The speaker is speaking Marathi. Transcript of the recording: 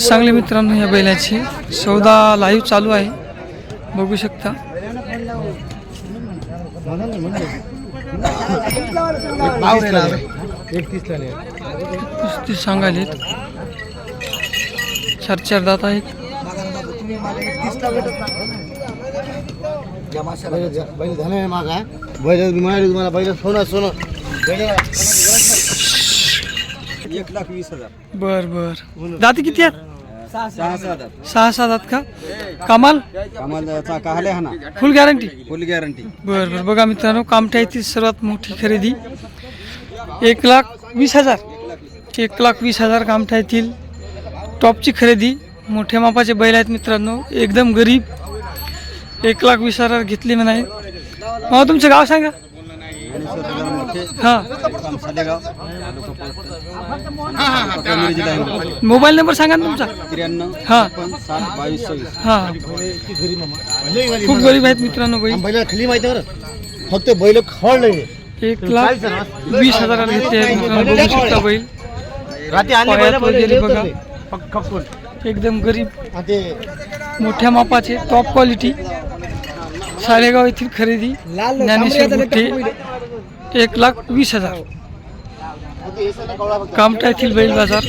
परिस्थिती चांगली मित्रांनो या बैलाची. सौदा लाईव्ह चालू आहे. बघू शकता. कुस्ती सांगायले चार चार दात आहेत. बैल तुम्हाला बैल सोनं सोनं एक लाख वीस हजार बर बर. दाती किती आहेत? सहा हजार सहा का? कमाल? हा ना? फुल गॅरंटी फुल गॅरंटी बर बर. बघा मित्रांनो कामठ्या येथील सर्वात मोठी खरेदी. एक लाख वीस हजार. एक लाख वीस हजार कामठ्या येथील टॉपची खरेदी. मोठ्या मापाचे बैल आहेत मित्रांनो. एकदम गरीब. एक लाख वीस हजार घेतले मी नाही मग तुमचं गाव सांगा. हां. मोबाईल नंबर सांगा ना तुमचा. त्र्याण्णव हां. सात बावीस सव्वीस. हां. खूप गरीब आहेत मित्रांनो बैल खाली माहिती फक्त बैल नाही एक लाख वीस हजाराला घेतले बघू शकता बैल. बघा. एकदम गरीब. मोठ्या मापाचे टॉप क्वालिटी साडेगाव येथील खरेदी. ज्ञानेश्वर गुट्टे एक लाख वीस हजार. कामठा येथील बैल बाजार.